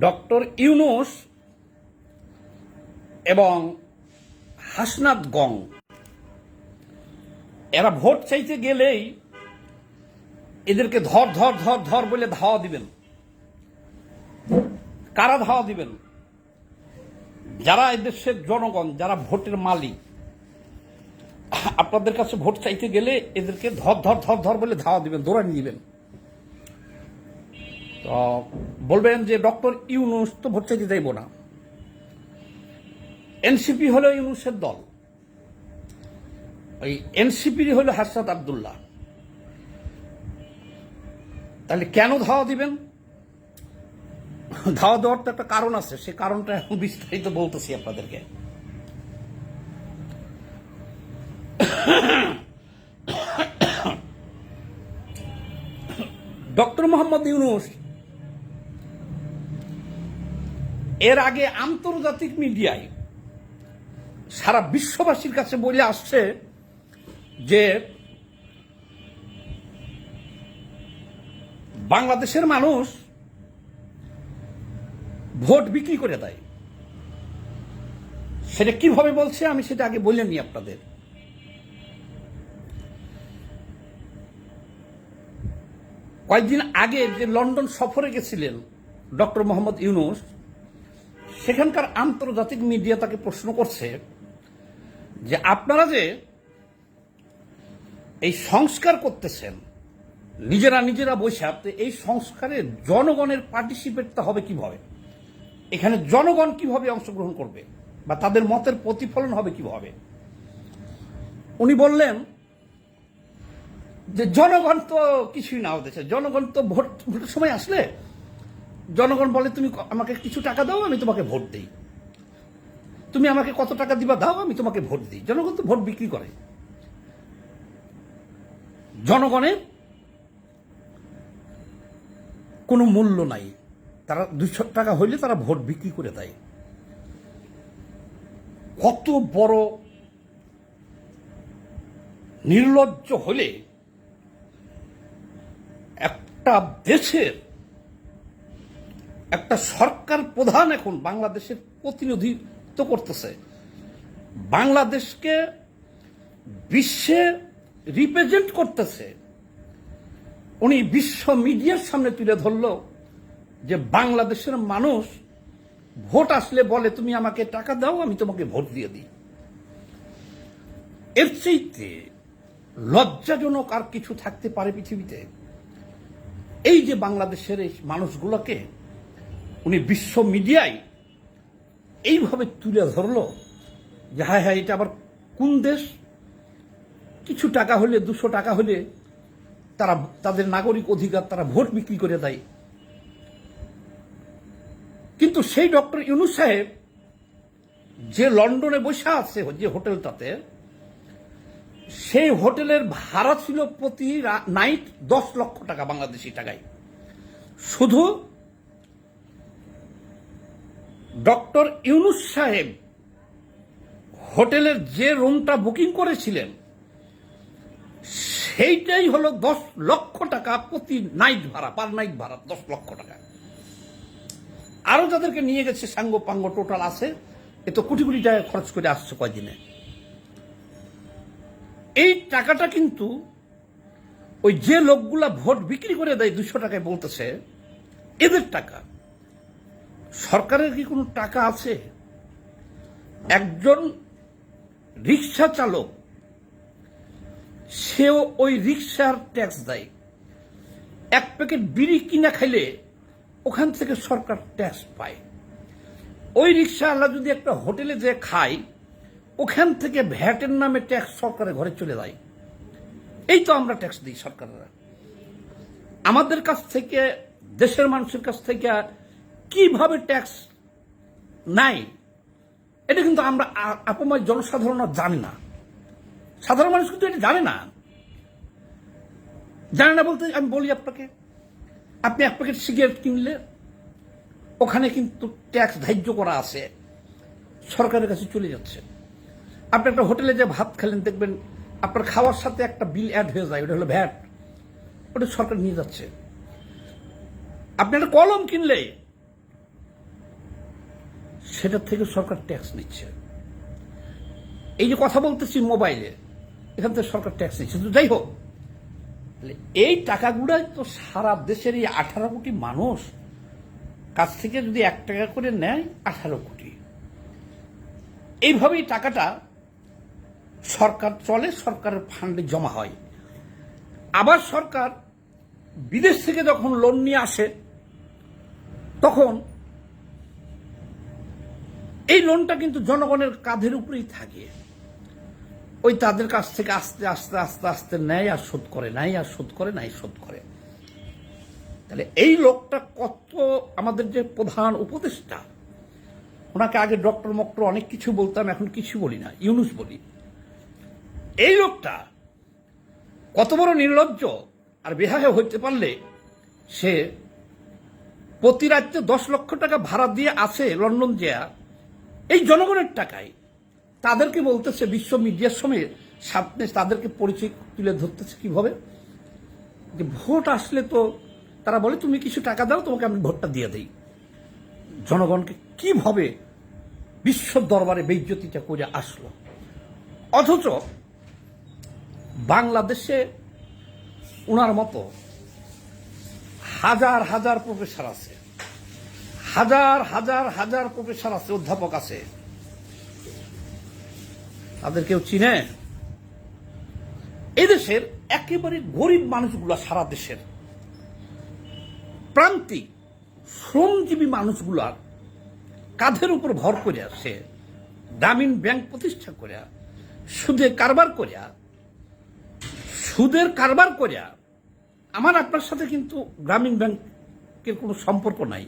Doctor Yunus এবং হাসনাত গং। এরা ভোট চাইতে গেলেই এদেরকে ধর ধর ধর ধর বলে ধাওয়া দিবেন। কারা ধাওয়া দিবেন? যারা এদেশের জনগণ, যারা ভোটের মালিক, আপনাদের কাছে ভোট চাইতে গেলে এদেরকে ধর ধর ধর ধর বলে ধাওয়া দিবেন, দৌড়ানি দিবেন। বলবেন যে ডক্টর ইউনুস তো ভোট চাইতে যাইব না। এনসিপি হলো ইউনুসের দল। ওই এনসিপির হলো হাসাদ আবদুল্লাহ। তাহলে কেন ধাওয়া দিবেন? ধাওয়া দেওয়ার তো একটা কারণ আছে, সে কারণটা এখন বিস্তারিত বলতেছি আপনাদেরকে। ডক্টর মোহাম্মদ ইউনুস এর আগে আন্তর্জাতিক মিডিয়ায় সারা বিশ্ববাসীর কাছে বলে আসছে যে বাংলাদেশের মানুষ ভোট বিক্রি করে দেয়। সেটা কীভাবে বলছে আমি সেটা আগে বলে নি আপনাদের। কয়েকদিন আগে যে লন্ডন সফরে গেছিলেন ডক্টর মোহাম্মদ ইউনুস সেখানকার আন্তর্জাতিক মিডিয়া তাকে প্রশ্ন করছে যে আপনারা যে এই সংস্কার করতেছেন, নিজেরা নিজেরা আপনি এই সংস্কারে জনগণের পার্টিসিপেটটা হবে কীভাবে? এখানে জনগণ কীভাবে অংশগ্রহণ করবে বা তাদের মতের প্রতিফলন হবে কীভাবে? উনি বললেন যে জনগণ তো কিছুই না দেশে, জনগণ তো ভোট সময় আসলে জনগণ বলে, তুমি আমাকে কিছু টাকা দাও, আমি তোমাকে ভোট দিই। তুমি আমাকে কত টাকা দিবা, দাও, আমি তোমাকে ভোট দিই। জনগণ তো ভোট বিক্রি করে। জনগণের কোনো মূল্য নাই। তারা দুশো টাকা হইলে তারা ভোট বিক্রি করে দেয়। কত বড় নির্লজ্জ হলে একটা দেশের একটা সরকার প্রধান এখন বাংলাদেশের প্রতিনিধিত্ব করতেছে। বাংলাদেশকে বিশ্বে রিপ্রেজেন্ট করতেছে। উনি বিশ্ব মিডিয়ার সামনে তুলে ধরল যে বাংলাদেশের মানুষ ভোট আসলে বলে, তুমি আমাকে টাকা দাও, আমি তোমাকে ভোট দিয়ে দিই। এর চাইতে লজ্জাজনক আর কিছু থাকতে পারে পৃথিবীতে। এই যে বাংলাদেশের এই মানুষগুলোকে উনি বিশ্ব মিডিয়ায় এইভাবে তুলে ধরল যে হ্যাঁ হ্যাঁ এটা আবার কোন দেশ? কিছু টাকা হলে, দুশো টাকা হলে তারা, তাদের নাগরিক অধিকার তারা ভোট বিক্রি করে দেয়। কিন্তু সেই ডক্টর ইউনুস সাহেব যে লন্ডনে বসে আছে যে হোটেলটাতে, সেই হোটেলের ভাড়া ছিল প্রতি নাইট দশ লক্ষ টাকা বাংলাদেশি টাকায়। শুধু ডক্টর ইউনুস সাহেব হোটেলের যে রুমটা বুকিং করেছিলেন, সেইটাই হলো দশ লক্ষ টাকা প্রতি নাইট ভাড়া, পার নাইট ভাড়া, দশ লক্ষ টাকা। আরও যাদেরকে নিয়ে গেছে সাঙ্গ পাঙ্গ টোটাল আছে, এ তো কোটি কোটি টাকা খরচ করে আসছে কয়দিনে। এই টাকাটা কিন্তু ওই যে লোকগুলা ভোট বিক্রি করে দেয় দুশো টাকায় বলতেছে, এদের টাকা। সরকারের কি কোনো টাকা আছে? একজন রিক্সা চালক, সেও ওই রিক্সার ট্যাক্স দেয়। এক প্যাকেট বিড়ি কিনা খাইলে ওখান থেকে সরকার ট্যাক্স পায়। ওই রিক্সাওয়ালা যদি একটা হোটেলে যে খায়, ওখান থেকে ভ্যাটের নামে ট্যাক্স সরকারের ঘরে চলে যায়। এই তো আমরা ট্যাক্স দিই সরকারেরা। আমাদের কাছ থেকে, দেশের মানুষের কাছ থেকে কীভাবে ট্যাক্স নাই এটা কিন্তু আমরা আপময় জনসাধারণ জানি না। সাধারণ মানুষ কিন্তু এটা জানে না। জানে না বলতে আমি বলি আপনাকে, আপনি এক প্যাকেট সিগারেট কিনলে ওখানে কিন্তু ট্যাক্স ধার্য করা আছে, সরকারের কাছে চলে যাচ্ছে। আপনি একটা হোটেলে যে ভাত খেলেন, দেখবেন আপনার খাওয়ার সাথে একটা বিল অ্যাড হয়ে যায়, ওটা হলো ভ্যাট ওটা সরকার নিয়ে যাচ্ছে। আপনি একটা কলম কিনলে সেটার থেকে সরকার ট্যাক্স নিচ্ছে। এই যে কথা বলতেছি মোবাইলে এখান থেকে সরকার ট্যাক্স নিচ্ছে। তো যাই হোক এই টাকাগুলো তো সারা দেশের এই আঠারো কোটি মানুষ কাছ থেকে যদি এক টাকা করে নেয়, আঠারো কোটি। এইভাবেই টাকাটা সরকার চলে, সরকারের ফান্ডে জমা হয়। আবার সরকার বিদেশ থেকে যখন লোন নিয়ে আসে, তখন এই লোনটা কিন্তু জনগণের কাঁধের উপরেই থাকে। ওই তাদের কাছ থেকে আস্তে আস্তে আস্তে আস্তে নেয় আর শোধ করে নাই আর শোধ করে নাই শোধ করে। তাহলে এই লোকটা কত আমাদের যে প্রধান উপদেষ্টা, ওনাকে আগে ডক্টর মক্টর অনেক কিছু বলতাম, এখন কিছু বলি না, ইউনুস বলি। এই লোকটা কত বড় নির্লজ্জ আর বেহায় হইতে পারলে সে প্রতি রাজ্যে দশ লক্ষ টাকা ভাড়া দিয়ে আছে লন্ডন যেয়া এই জনগণের টাকায় তাদেরকে বলতেছে বিশ্ব মিডিয়ার সময় সামনে তাদেরকে পরিচয় তুলে ধরতেছে কীভাবে? যে ভোট আসলে তো তারা বলে, তুমি কিছু টাকা দাও, তোমাকে আমি ভোটটা দিয়ে দেই। জনগণকে কীভাবে বিশ্ব দরবারে বেজ্যতিটা করে আসলো? অথচ বাংলাদেশে ওনার মতো হাজার হাজার প্রফেসর আছে। হাজার হাজার হাজার প্রফেসর আছে, অধ্যাপক আছে। তাদের কেউ চিনে? এদেশের একেবারে গরিব মানুষগুলো সারা দেশের। প্রান্তিক, শ্রমজীবী মানুষগুলার কাঁধের উপর ভর করে সে গ্রামীণ ব্যাংক প্রতিষ্ঠা করিয়া সুদে কারবার করিয়া সুদের কারবার করিয়া আমার আপনার সাথে কিন্তু গ্রামীণ ব্যাংকের কোনো সম্পর্ক নাই।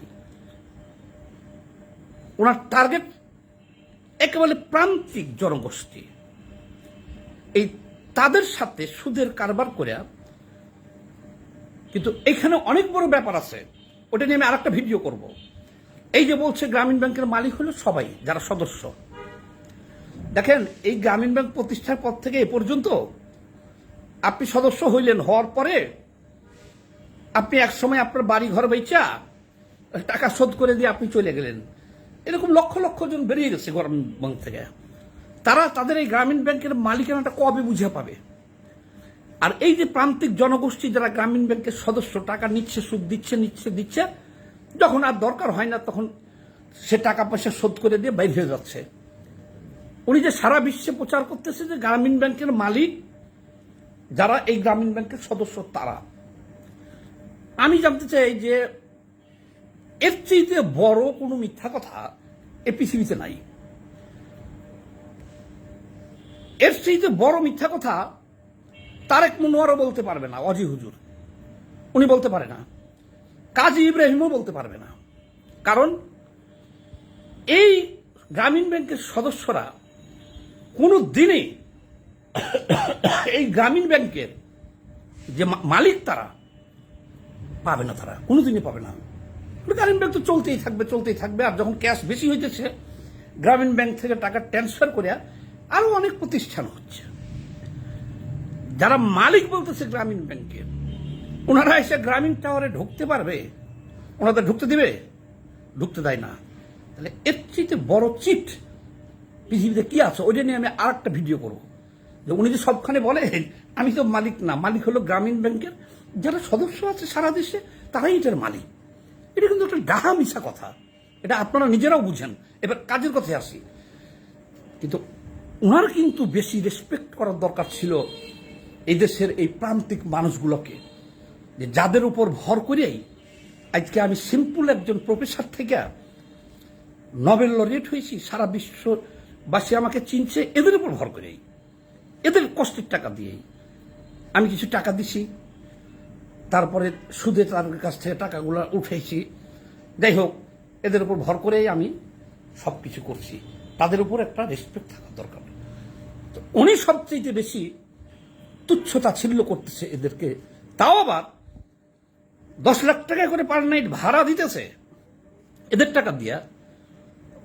ওনার টার্গেট একেবারে প্রান্তিক জনগোষ্ঠী। এই তাদের সাথে সুদের কারবার করে, কিন্তু এখানে অনেক বড় ব্যাপার আছে, ওটা নিয়ে আমি আরেকটা ভিডিও করব। এই যে বলছে গ্রামীণ ব্যাংকের মালিক হলো সবাই, যারা সদস্য। দেখেন, এই গ্রামীণ ব্যাংক প্রতিষ্ঠার পর থেকে এ পর্যন্ত আপনি সদস্য হইলেন হওয়ার পরে আপনি একসময় আপনার বাড়ি ঘর বেচা টাকা শোধ করে দিয়ে আপনি চলে গেলেন। এরকম লক্ষ লক্ষ জন বেরিয়ে গেছে গ্রামীণ ব্যাংক থেকে। তারা তাদের এই গ্রামীণ ব্যাংকের মালিকানাটা কবে বুঝে পাবে? আর এই যে প্রান্তিক জনগোষ্ঠী যারা গ্রামীণ ব্যাংকের সদস্য, টাকা নিচ্ছে, সুদ দিচ্ছে, নিচ্ছে, দিচ্ছে, যখন আর দরকার হয় না, তখন সে টাকা পয়সা শোধ করে দিয়ে বাইর হয়ে যাচ্ছে। উনি যে সারা বিশ্বে প্রচার করতেছে যে গ্রামীণ ব্যাংকের মালিক, যারা এই গ্রামীণ ব্যাংকের সদস্য তারা। আমি জানতে চাই যে এর চেয়ে বড় কোনো মিথ্যা কথা এ পৃথিবীতে নাই। এর চেয়ে বড় মিথ্যা কথা তারেক মনোয়ারও বলতে পারবে না, অজি হুজুর। উনি বলতে পারে না। কাজী ইব্রাহিমও বলতে পারবে না। কারণ এই গ্রামীণ ব্যাংকের সদস্যরা কোনো দিনে এই গ্রামীণ ব্যাংকের যে মালিক তারা পাবে না তারা কোনোদিনই পাবে না। গ্রামীণ ব্যাংক তো চলতেই থাকবে চলতেই থাকবে। আর যখন ক্যাশ বেশি হইতেছে গ্রামীণ ব্যাংক থেকে টাকা ট্রান্সফার করে আরও অনেক প্রতিষ্ঠান হচ্ছে। যারা মালিক বলতেছে গ্রামীণ ব্যাংকের ওনারা এসে গ্রামীণ টাওয়ারে ঢুকতে পারবে? ওনাদের ঢুকতে দিবে? ঢুকতে দেয় না। তাহলে এর চেয়ে বড় চিট পৃথিবীতে কি আছে? ওইটা নিয়ে আমি আর একটা ভিডিও করব। যে উনি যে সবখানে বলেন, আমি তো মালিক না, মালিক হলো গ্রামীণ ব্যাংকের যারা সদস্য আছে সারা দেশে, তারাই এটার মালিক। এটা কিন্তু একটা ডাহা মিশা কথা। এটা আপনারা নিজেরাও বুঝেন। এবার কাজের কথায় আসি। কিন্তু ওনার কিন্তু বেশি রেসপেক্ট করার দরকার ছিল এই দেশের এই প্রান্তিক মানুষগুলোকে। যে যাদের উপর ভর করেই আজকে আমি সিম্পল একজন প্রফেসর থেকে নোবেল লরিয়েট হয়েছি। সারা বিশ্ববাসী আমাকে চিনছে। এদের উপর ভর করেই। এদের কষ্টের টাকা দিয়েই। আমি কিছু টাকা দিছি। তারপরে সুদে তাদের কাছ থেকে টাকাগুলো উঠেছি। যাই হোক, এদের উপর ভর করেই আমি সব কিছু করছি। তাদের উপর একটা রেসপেক্ট থাকা দরকার। তো উনি সবচেয়ে বেশি তুচ্ছতা ছিল্ল করতেছে এদেরকে। তাও আবার দশ লাখ টাকা করে পার নাইট ভাড়া দিতেছে। এদের টাকা দিয়া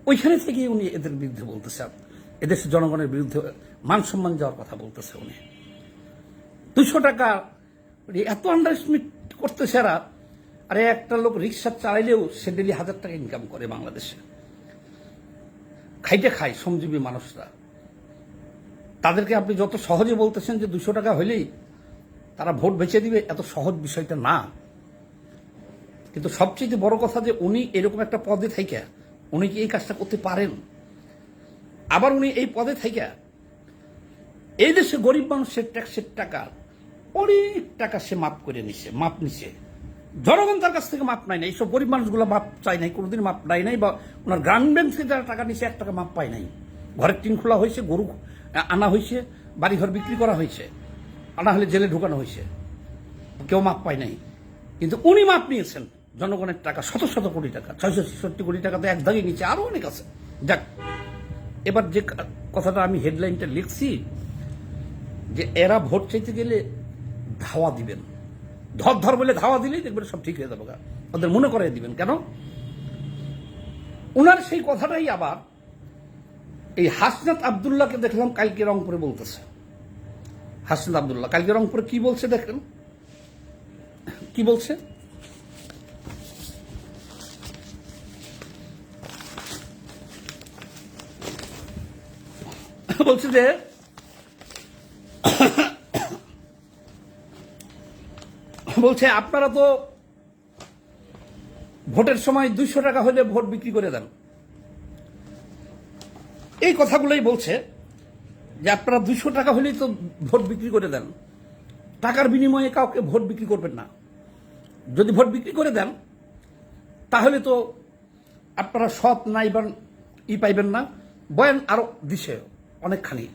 ওইখানে থেকে উনি এদের বিরুদ্ধে বলতেছে। এদেশের জনগণের বিরুদ্ধে মান সম্মান যাওয়ার কথা বলতেছে উনি। দুশো টাকা এত আন্ডারস্টিমেট করতে সেরা, আরে একটা লোক রিক্সা চালাইলেও সে ডেলি হাজার টাকা ইনকাম করে বাংলাদেশে। খাইতে খায় শ্রমজীবী মানুষরা। তাদেরকে আপনি যত সহজে বলতেছেন যে দুশো টাকা হলেই তারা ভোট বেছে দিবে, এত সহজ বিষয়টা না। কিন্তু সবচেয়ে বড় কথা যে উনি এরকম একটা পদে থেকে উনি কি এই কাজটা করতে পারেন? আবার উনি এই পদে থাইকা, এই দেশে গরিব মানুষের ট্যাক্সের টাকা অনেক টাকা সে মাপ করে নিছে মাপ নিছে। জনগণ তার কাছ থেকে মাপ নাই না এইসব গরিব মানুষগুলো মাপ চাই নাই, কোনোদিন মাপ নাই নাই, বা ওনার গ্রামীণ ব্যাংক থেকে যারা টাকা নিছে, এক টাকা মাপ পায় নাই। ঘরের টিন খোলা হয়েছে, গরু আনা হয়েছে, বাড়িঘর বিক্রি করা হয়েছে, আনা হলে জেলে ঢুকানো হয়েছে। কেউ মাপ পায় নাই। কিন্তু উনি মাপ নিয়েছেন, জনগণের টাকা শত শত কোটি টাকা, ছয়শো ছেষট্টি কোটি টাকা তো এক দাগে নিচে, আরও অনেক আছে। যাক, এবার যে কথাটা আমি হেডলাইনটা লিখছি, যে এরা ভোট চাইতে গেলে ধাওয়া দিবেন। ধর ধর বলে ধাওয়া দিলেই দেখবেন সব ঠিক হয়ে যাবে। ওদের মনে করে দিবেন। কেন? উনার সেই কথাটাই আবার এই হাসনাত আবদুল্লাহকে দেখলাম কালকে রংপুরে বলতেছে। হাসনাত আবদুল্লাহ, কালকে রংপুরে কি বলছে দেখেন? কি বলছে? বলছে যে বলছে, আপনারা তো ভোটের সময় দুইশো টাকা হলে ভোট বিক্রি করে দেন। এই কথাগুলোই বলছে যে, আপনারা দুইশো টাকা হলেই তো ভোট বিক্রি করে দেন। টাকার বিনিময়ে কাউকে ভোট বিক্রি করবেন না। যদি ভোট বিক্রি করে দেন, তাহলে তো আপনারা সৎ নাইবার ই পাইবেন না। বয়ান আরও দিছে অনেকখানি।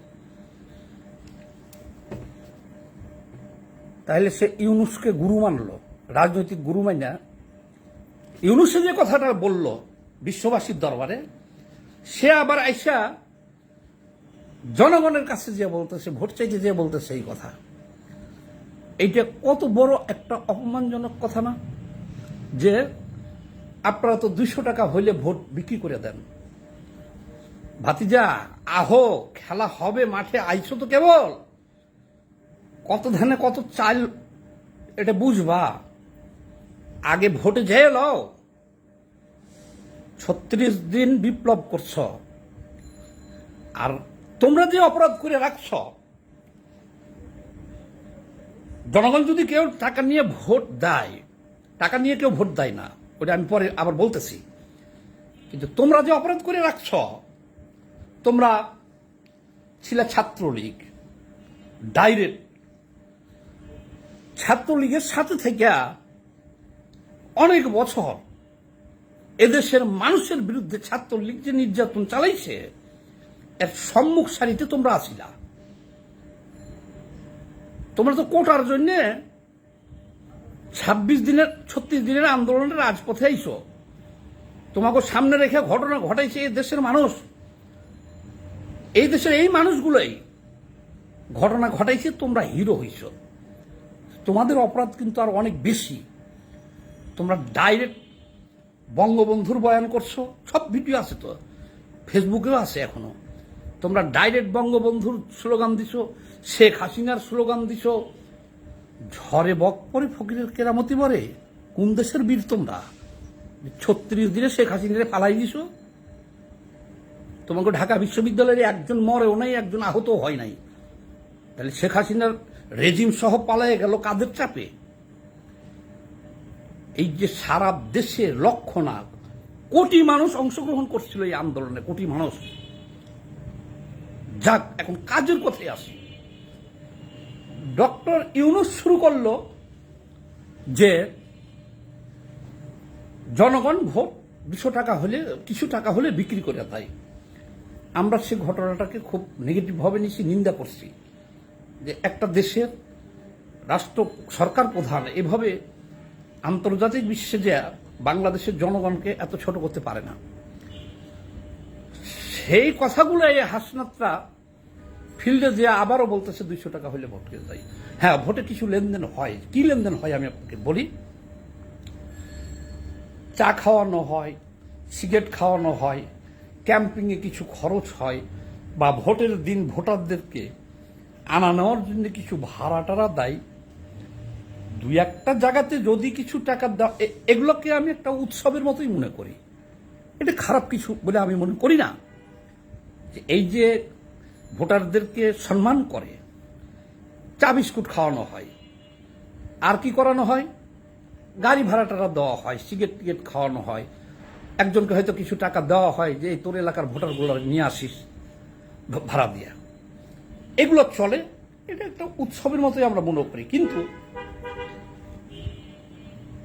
তাহলে সে ইউনুসকে গুরু মানলো, রাজনৈতিক গুরু মাইনা। ইউনুসে যে কথাটা বলল বিশ্ববাসীর দরবারে, সে আবার আইসা জনগণের কাছে যে বলতেছে, ভোট চাইতে যে বলতেছে এই কথা। এইটা কত বড় একটা অপমানজনক কথা না? যে আপনারা তো দুইশো টাকা হইলে ভোট বিক্রি করে দেন। ভাতিজা, আহো, খেলা হবে মাঠে, আইছো তো কেবল? কত ধানে কত চাল, এটা বুঝবা। আগে ভোটে যেয়ে লও। ছত্রিশ দিন বিপ্লব করছ। আর তোমরা যে অপরাধ করে রাখছ, জনগণ যদি কেউ টাকা নিয়ে ভোট দেয়, টাকা নিয়ে কেউ ভোট দেয় না, ওটা আমি পরে আবার বলতেছি। কিন্তু তোমরা যে অপরাধ করে রাখছ, তোমরা ছিল ছাত্রলীগ, ডাইরেক্ট ছাত্রলীগের সাথে থেকে অনেক বছর এদেশের মানুষের বিরুদ্ধে ছাত্রলীগ যে নির্যাতন চালাইছে, এর সম্মুখ সারিতে তোমরা আসিলা তোমরা তো কোটার জন্য ছাব্বিশ দিনের, ছত্রিশ দিনের আন্দোলনের রাজপথে আইছো। তোমাকে সামনে রেখে ঘটনা ঘটাইছে এই দেশের মানুষ। এই দেশের এই মানুষগুলোই ঘটনা ঘটাইছে, তোমরা হিরো হইছ। তোমাদের অপরাধ কিন্তু আর অনেক বেশি। তোমরা ডাইরেক্ট বঙ্গবন্ধুর বয়ান করছ, সব ভিডিও আছে তো ফেসবুকেও আছে এখনও। তোমরা ডাইরেক্ট বঙ্গবন্ধুর স্লোগান দিছো, শেখ হাসিনার স্লোগান দিছো, ঝড়ে বক পরে ফকিরের কেরামতি পরে, কোন দেশের বীর তোমরা? ছত্রিশ দিনে শেখ হাসিনারে ফালাই দিছো। তোমাকে ঢাকা বিশ্ববিদ্যালয়ের একজন মরেও নাই, একজন আহত হয় নাই। তাহলে শেখ হাসিনার রেজিম সহ পালায়ে গেল কাদের চাপে? এই যে সারা দেশে লক্ষ না কোটি মানুষ অংশগ্রহণ করছিল এই আন্দোলনে, কোটি মানুষ। যাক, এখন কাজের কথায় আসি। ডক্টর ইউনুস শুরু করল যে জনগণ ভোট দুশো টাকা হলে, কিছু টাকা হলে বিক্রি করে দেয়। আমরা সে ঘটনাটাকে খুব নেগেটিভভাবে নিচ্ছি নিন্দা করছি। যে একটা দেশের রাষ্ট্র, সরকার প্রধান, এভাবে আন্তর্জাতিক বিশ্বে যে বাংলাদেশের জনগণকে এত ছোট করতে পারে না। সেই কথাগুলো এই হাসনাতরা ফিল্ডে যে আবারও বলতেছে, দুইশো টাকা হলে ভোট কেটে যায় হ্যাঁ ভোটে কিছু লেনদেন হয়। কি লেনদেন হয় আমি আপনাকে বলি? চা খাওয়ানো হয়, সিগারেট খাওয়ানো হয়, ক্যাম্পিংয়ে কিছু খরচ হয়, বা ভোটের দিন ভোটারদেরকে আনা নেওয়ার জন্য কিছু ভাড়া টাড়া দেয়। দুই একটা জায়গাতে যদি কিছু টাকা দেওয়া এগুলোকে আমি একটা উৎসবের মতোই মনে করি। এটা খারাপ কিছু বলে আমি মনে করি না। যে এই যে ভোটারদেরকে সম্মান করে, চা বিস্কুট খাওয়ানো হয়, আর কি করানো হয়? গাড়ি ভাড়াটারা দেওয়া হয়, সিগারেট টিকেট খাওয়ানো হয়। একজনকে হয়তো কিছু টাকা দেওয়া হয়, যে এই তোর এলাকার ভোটারগুলো নিয়ে আসিস ভাড়া দিয়া। এগুলো চলে, এটা একটা উৎসবের মতোই আমরা মনে করি। কিন্তু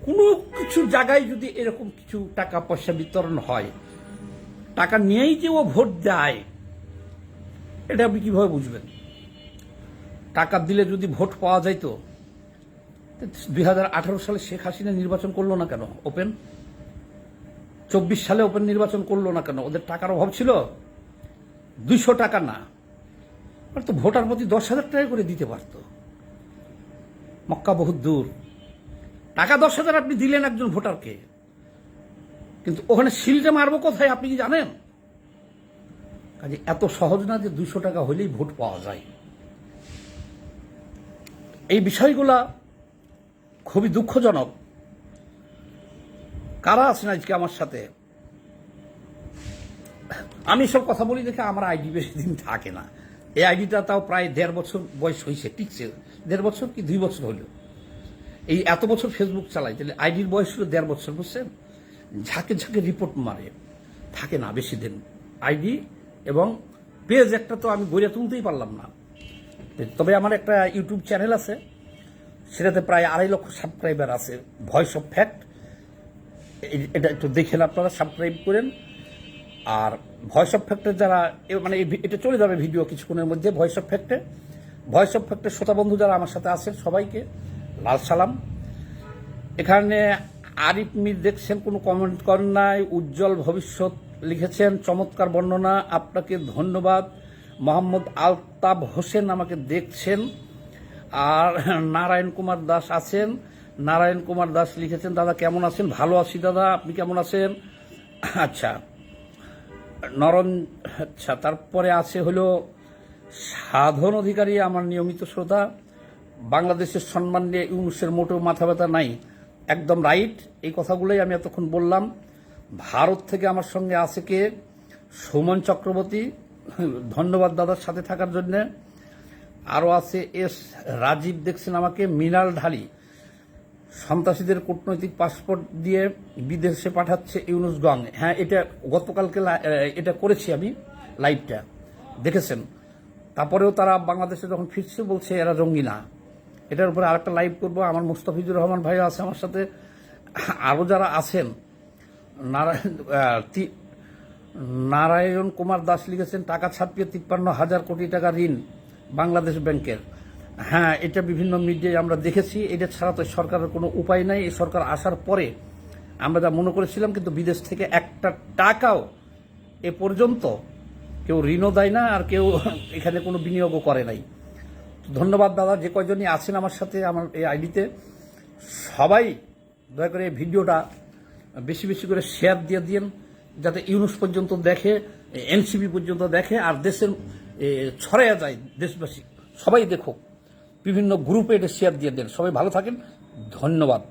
কোনো কিছু জায়গায় যদি এরকম কিছু টাকা পয়সা বিতরণ হয়, টাকা নিয়েই যে ও ভোট দেয়, এটা আপনি কীভাবে বুঝবেন? টাকা দিলে যদি ভোট পাওয়া যাইতো দুই হাজার আঠারো সালে শেখ হাসিনা নির্বাচন করল না কেন? ওপেন চব্বিশ সালে ওপেন নির্বাচন করল না কেন? ওদের টাকার অভাব ছিল? দুইশো টাকা না। তো ভোটার প্রতি দশ হাজার টাকা করে দিতে পারতো। মক্কা বহুত দূর। টাকা দশ হাজার আপনি দিলেন একজন ভোটারকে। কিন্তু ওখানে সিলটা মারবো কোথায় আপনি কি জানেন? কাজে এত সহজ না যে দুইশো টাকা হলেই ভোট পাওয়া যায়। এই বিষয়গুলা খুবই দুঃখজনক। কারা আছেন আজকে আমার সাথে? আমি সব কথা বলি দেখে আমার আইডি বেশি দিন থাকে না। এই আইডিটা তাও প্রায় দেড় বছর বয়স হয়েছে, টিকছে। দেড় বছর কি দুই বছর হলো? এই এত বছর ফেসবুক চালাই তাহলে আইডির বয়স হলো দেড় বছর, বুঝছেন? ঝাঁকে ঝাঁকে রিপোর্ট মারে। থাকে না বেশি দিন। আইডি এবং পেজ একটা তো আমি গড়ে তুলতেই পারলাম না। তবে আমার একটা ইউটিউব চ্যানেল আছে, সেটাতে প্রায় আড়াই লক্ষ সাবস্ক্রাইবার আছে। ভয়েস অফ ফ্যাক্ট এটা একটু দেখেন আপনারা সাবস্ক্রাইব করেন। আর ভয়েস অফ ফ্যাক্টের যারা মানে এটা চলে যাবে ভিডিও কিছুক্ষণের মধ্যে ভয়েস অফ ফ্যাক্টে ভয়েস অফ ফ্যাক্টের শ্রোতা বন্ধু যারা আমার সাথে আছেন সবাইকে, লাল সালাম। এখানে আরিফ মির দেখছেন, কোনো কমেন্ট করেন নাই, উজ্জ্বল ভবিষ্যৎ লিখেছেন, চমৎকার বর্ণনা, আপনাকে ধন্যবাদ। মোহাম্মদ আলতাব হোসেন আমাকে দেখছেন। আর নারায়ণ কুমার দাস আছেন। নারায়ণ কুমার দাস লিখেছেন, দাদা কেমন আছেন? ভালো আছি দাদা, আপনি কেমন আছেন? আচ্ছা। নরন আচ্ছা তারপরে আছে হলো সাধন অধিকারী আমার নিয়মিত শ্রোতা। বাংলাদেশের সম্মান নিয়ে ইউনুসের মোটেও মাথা ব্যথা নাই। একদম রাইট, এই কথাগুলোই আমি এতক্ষণ বললাম। ভারত থেকে আমার সঙ্গে আছে কে? সুমন চক্রবর্তী। ধন্যবাদ দাদার সাথে থাকার জন্যে। আরও আছে এস রাজীব দেখছেন আমাকে মিনাল ঢালি। সন্ত্রাসীদের কূটনৈতিক পাসপোর্ট দিয়ে বিদেশে পাঠাচ্ছে ইউনুস গং। হ্যাঁ এটা গতকালকে এটা করেছি আমি লাইভটা। দেখেছেন? তারপরেও তারা বাংলাদেশে যখন ফিরছে বলছে এরা জঙ্গি না। এটার উপরে আরেকটা লাইভ করব। আমার মুস্তাফিজুর রহমান ভাই আছে আমার সাথে। আরও যারা আছেন নারায়ণ নারায়ণ কুমার দাস লিখেছেন, টাকা ছাপিয়ে তিপ্পান্ন হাজার কোটি টাকা ঋণ বাংলাদেশ ব্যাংকের। হ্যাঁ এটা বিভিন্ন মিডিয়ায় আমরা দেখেছি। এটা ছাড়া তো সরকারের কোনো উপায় নাই। এই সরকার আসার পরে আমরা যা মনে করেছিলাম, কিন্তু বিদেশ থেকে একটা টাকাও এ পর্যন্ত কেউ ঋণও দেয় না আর কেউ এখানে কোনো বিনিয়োগও করে নাই। ধন্যবাদ দাদা, যে কয়জনই আছেন আমার সাথে, আমার এই আইডিতে। সবাই দয়া করে এই ভিডিওটা বেশি বেশি করে শেয়ার দিয়ে দিন যাতে ইউনুস পর্যন্ত দেখে এনসিবি পর্যন্ত দেখে, আর দেশের ছড়াইয়া যায় দেশবাসী। সবাই দেখুক। বিভিন্ন গ্রুপে এটা শেয়ার দিয়ে দেন। সবাই ভালো থাকেন। ধন্যবাদ।